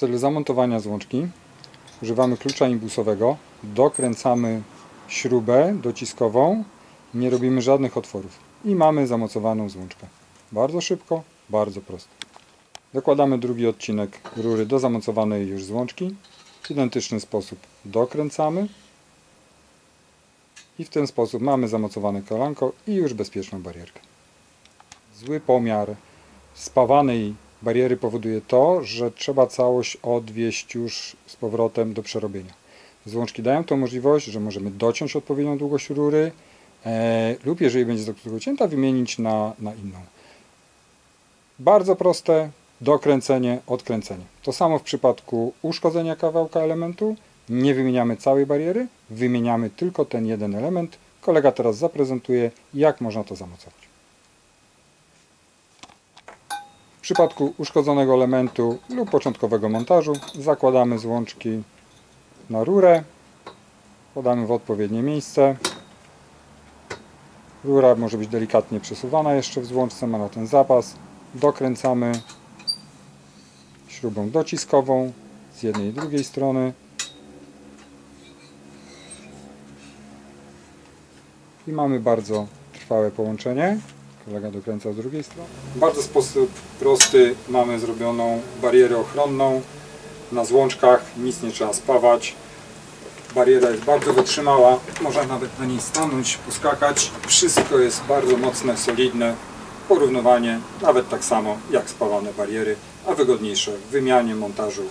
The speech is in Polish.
celu zamontowania złączki używamy klucza imbusowego, dokręcamy śrubę dociskową, nie robimy żadnych otworów i mamy zamocowaną złączkę. Bardzo szybko, bardzo prosto. Dokładamy drugi odcinek rury do zamocowanej już złączki. W identyczny sposób dokręcamy i w ten sposób mamy zamocowane kolanko i już bezpieczną barierkę. Zły pomiar spawanej bariery powoduje to, że trzeba całość odwieźć już z powrotem do przerobienia. Złączki dają tą możliwość, że możemy dociąć odpowiednią długość rury e, lub jeżeli będzie za krótko cięta, wymienić na, na inną. Bardzo proste, dokręcenie, odkręcenie. To samo w przypadku uszkodzenia kawałka elementu. Nie wymieniamy całej bariery, wymieniamy tylko ten jeden element. Kolega teraz zaprezentuje, jak można to zamocować. W przypadku uszkodzonego elementu lub początkowego montażu zakładamy złączki na rurę, podamy w odpowiednie miejsce. Rura może być delikatnie przesuwana jeszcze w złączce, ma na ten zapas. Dokręcamy śrubą dociskową z jednej i drugiej strony. I mamy bardzo trwałe połączenie. Kolega dokręca z drugiej strony. W bardzo sposób prosty mamy zrobioną barierę ochronną na złączkach, nic nie trzeba spawać. Bariera jest bardzo wytrzymała, można nawet na niej stanąć, poskakać. Wszystko jest bardzo mocne, solidne. Porównywanie nawet tak samo jak spawane bariery, a wygodniejsze w wymianie, montażu